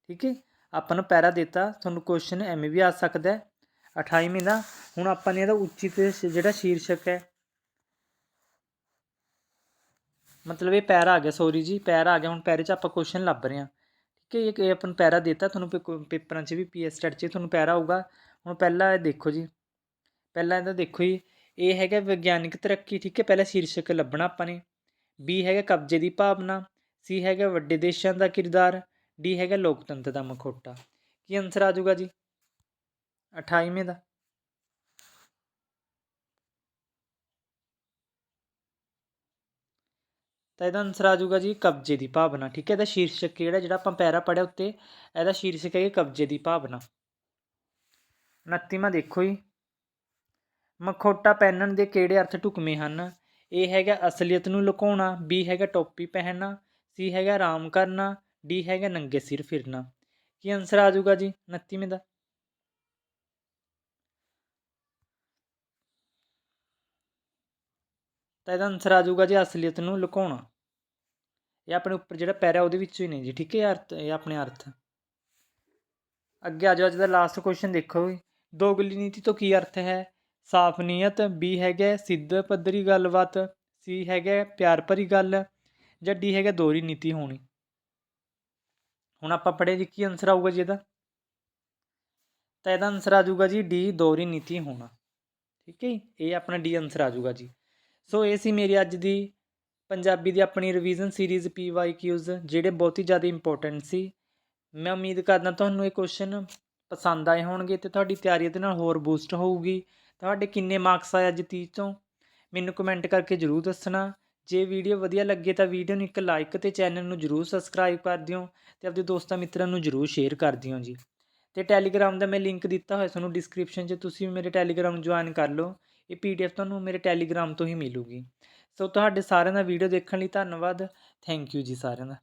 ਠੀਕ ਹੈ? ਆਪਾਂ ਨੂੰ ਪੈਰਾ ਦਿੱਤਾ, ਤੁਹਾਨੂੰ ਕੁਐਸਚਨ ਐਵੇਂ ਵੀ ਆ ਸਕਦਾ ਹੈ। 28ਵੀਂ ਦਾ ਹੁਣ ਆਪਾਂ ਨੇ ਇਹਦਾ ਉਚਿਤ ਸ਼- ਜਿਹੜਾ ਸ਼ੀਰਸ਼ਕ ਹੈ। ਮਤਲਬ ਇਹ ਪੈਰਾ ਆ ਗਿਆ ਸੌਰੀ ਜੀ, ਪੈਰਾ ਆ ਗਿਆ, ਹੁਣ ਪੈਰੇ 'ਚ ਆਪਾਂ ਕੁਐਸਚਨ ਲੱਭ ਰਹੇ ਹਾਂ। ਠੀਕ ਹੈ, ਇਹ ਆਪਾਂ ਨੂੰ ਪੈਰਾ ਦਿੱਤਾ, ਤੁਹਾਨੂੰ ਪੇ- ਪੇਪਰਾਂ 'ਚ ਵੀ ਪੀਐਸਟੈਟ 'ਚ ਤੁਹਾਨੂੰ ਪੈਰਾ ਆਊਗਾ ਹੁਣ ਪਹਿਲਾਂ ਇਹ ਦੇਖੋ ਜੀ, ਪਹਿਲਾਂ ਇਹਦਾ ਦੇਖੋ ਜੀ, ਇਹ ਹੈਗਾ ਵਿਗਿਆਨਿਕ ਤਰੱਕੀ, ਠੀਕ ਹੈ, ਪਹਿਲਾਂ ਸ਼ੀਰਸ਼ਕ ਲੱਭਣਾ ਆਪਾਂ ਨੇ। ਬੀ ਹੈਗਾ ਕਬਜ਼ੇ ਦੀ ਭਾਵਨਾ ਸੀ ਹੈਗਾ ਵੱਡੇ ਦੇਸ਼ਾਂ ਦਾ ਕਿਰਦਾਰ ਡੀ ਹੈਗਾ ਲੋਕਤੰਤਰ ਦਾ ਮਖੌਟਾ। ਕੀ ਆਨਸਰ ਆ ਜਾਊਗਾ ਜੀ? 28ਵੇਂ ਦਾ। ਤਾਂ ਇਹਦਾ ਆਨਸਰ ਆ ਜਾਊਗਾ ਜੀ ਕਬਜ਼ੇ ਦੀ ਭਾਵਨਾ, ਠੀਕ ਹੈ? ਇਹਦਾ ਸ਼ੀਰਸ਼ਕ ਕਿਹੜਾ? ਜਿਹੜਾ ਆਪਾਂ ਪੈਰਾ ਪੜਿਆ ਉੱਤੇ, ਇਹਦਾ ਸ਼ੀਰਸ਼ਕ ਹੈ ਕਬਜ਼ੇ ਦੀ ਭਾਵਨਾ। 29ਵਾਂ ਦੇਖੋ ਜੀ। ਮਖੋਟਾ ਪਹਿਨਣ ਦੇ ਕਿਹੜੇ ਅਰਥ ਢੁਕਵੇਂ ਹਨ? ਇਹ ਹੈਗਾ ਅਸਲੀਅਤ ਨੂੰ ਲੁਕਾਉਣਾ, ਬੀ ਹੈਗਾ ਟੋਪੀ ਪਹਿਨਣਾ, ਸੀ ਹੈਗਾ ਆਰਾਮ ਕਰਨਾ, ਡੀ ਹੈਗਾ ਨੰਗੇ ਸਿਰ ਫਿਰਨਾ। ਕੀ ਆਨਸਰ ਆ ਜਾਊਗਾ ਜੀ 29ਵੇਂ ਦਾ? ਤਾਂ ਇਹਦਾ ਆਨਸਰ ਆ ਜਾਊਗਾ ਜੀ ਅਸਲੀਅਤ ਨੂੰ ਲੁਕਾਉਣਾ। ਇਹ ਆਪਣੇ ਉੱਪਰ ਜਿਹੜਾ ਪੈਰਾ ਉਹਦੇ ਵਿੱਚੋਂ ਹੀ ਨੇ ਜੀ, ਠੀਕ ਹੈ ਅਰਥ, ਇਹ ਆਪਣੇ ਅਰਥ। ਅੱਗੇ ਆ ਜਾਓ ਅੱਜ ਦਾ ਲਾਸਟ ਕੁਐਸਚਨ ਦੇਖੋ ਜੀ ਦੋਗਲੀ ਨੀਤੀ ਤੋਂ ਕੀ ਅਰਥ ਹੈ? ਸਾਫ਼ ਨੀਅਤ ਬੀ ਹੈਗਾ ਸਿੱਧ ਪੱਧਰੀ ਗੱਲਬਾਤ ਸੀ ਹੈਗਾ ਪਿਆਰ ਭਰੀ ਗੱਲ, ਜਾਂ ਡੀ ਹੈਗਾ ਦੋਹਰੀ ਨੀਤੀ ਹੋਣੀ। ਹੁਣ ਆਪਾਂ ਪੜ੍ਹੇ ਜੀ ਕੀ ਆਨਸਰ ਆਊਗਾ ਜੀ ਇਹਦਾ। ਤਾਂ ਇਹਦਾ ਆਨਸਰ ਆ ਜਾਊਗਾ ਜੀ ਡੀ ਦੋਹਰੀ ਨੀਤੀ ਹੋਣਾ। ਠੀਕ ਹੈ ਜੀ, ਇਹ ਆਪਣਾ ਡੀ ਆਨਸਰ ਆ ਜਾਊਗਾ ਜੀ। ਸੋ ਇਹ ਸੀ ਮੇਰੀ ਅੱਜ ਦੀ ਪੰਜਾਬੀ ਦੀ ਆਪਣੀ revision series P Y Qs ਜਿਹੜੇ ਬਹੁਤ ਹੀ ਜ਼ਿਆਦਾ ਇੰਪੋਰਟੈਂਟ ਸੀ। ਮੈਂ ਉਮੀਦ ਕਰਦਾ ਤੁਹਾਨੂੰ ਇਹ ਕੁਐਸਚਨ ਪਸੰਦ ਆਏ ਹੋਣਗੇ ਤੇ ਤੁਹਾਡੀ ਤਿਆਰੀ ਇਹਦੇ ਨਾਲ ਹੋਰ ਬੂਸਟ ਹੋਊਗੀ। ਤੁਹਾਡੇ ਕਿੰਨੇ ਮਾਰਕਸ ਆਏ ਅੱਜ 30 ਤੋਂ ਮੈਨੂੰ ਕਮੈਂਟ ਕਰਕੇ ਜਰੂਰ ਦੱਸਣਾ। ਜੇ ਵੀਡੀਓ ਵਧੀਆ ਲੱਗੇ ਤਾਂ ਵੀਡੀਓ ਨੂੰ ਇੱਕ ਲਾਈਕ ਤੇ ਚੈਨਲ ਨੂੰ ਜਰੂਰ ਸਬਸਕ੍ਰਾਈਬ ਕਰ ਦਿਓ ਤੇ ਆਪਣੇ ਦੋਸਤਾਂ ਮਿੱਤਰਾਂ ਨੂੰ ਜਰੂਰ ਸ਼ੇਅਰ ਕਰ ਦਿਓ ਜੀ। ਤੇ ਟੈਲੀਗ੍ਰਾਮ ਦਾ ਮੈਂ ਲਿੰਕ ਦਿੱਤਾ ਹੋਇਆ, ਤੁਹਾਨੂੰ ਡਿਸਕ੍ਰਿਪਸ਼ਨ 'ਚ ਤੁਸੀਂ ਵੀ ਮੇਰੇ ਟੈਲੀਗ੍ਰਾਮ ਜੁਆਇਨ ਕਰ ਲਓ। ਇਹ ਪੀਡੀਐਫ ਤੁਹਾਨੂੰ ਮੇਰੇ ਟੈਲੀਗ੍ਰਾਮ ਤੋਂ ਹੀ ਮਿਲੂਗੀ। ਸੋ ਤੁਹਾਡੇ ਸਾਰਿਆਂ ਦਾ ਵੀਡੀਓ ਦੇਖਣ ਲਈ ਧੰਨਵਾਦ। ਥੈਂਕ ਯੂ ਜੀ ਸਾਰਿਆਂ ਦਾ।